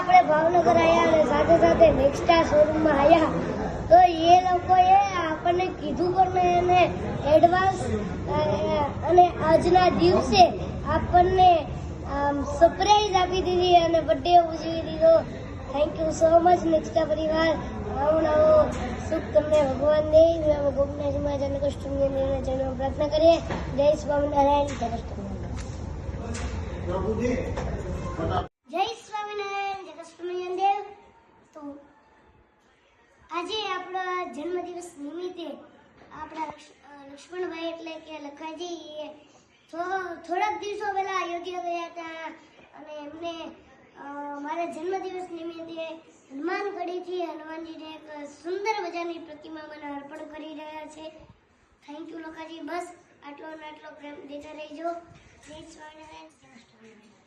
આપણે ભાવનગર આવ્યા અને સાથે સાથે નેક્સ્ટા શોરૂમમાં આવ્યા તો એ લોકોએ આપણને કીધું પણ એને એડવાન્સ અને આજના દિવસે આપણને સરપ્રાઈઝ આપી દીધી અને બર્થડે ઉજવી દીધો. થેન્ક યુ સો મચ નેક્સ્ટા પરિવાર. આવો નવો સુખ તમને ભગવાન દે. ગોપનાથમાં જન કષ્ટમને જન્મ પ્રાર્થના કરીએ. જય સ્વામિનારાયણ. જય કૃષ્ણ જય સ્વામિનારાયણ જય કૃષ્ણ દેવ તો આજે આપણા જન્મદિવસ નિમિત્તે આપણા લક્ષ- લક્ષ્મણભાઈ એટલે કે લખાજી થોડાક દિવસો પહેલા અયોધ્યા ગયા હતા અને એમને મારા જન્મદિવસ નિમિત્તે હનુમાન કડીથી હનુમાનજીને એક સુંદર મજાની પ્રતિમા મને અર્પણ કરી રહ્યા છે. Thank you લખાજી. બસ આટલો ને આટલો પ્રેમ દેતા રહેજો. જય સ્વામિનારાયણ.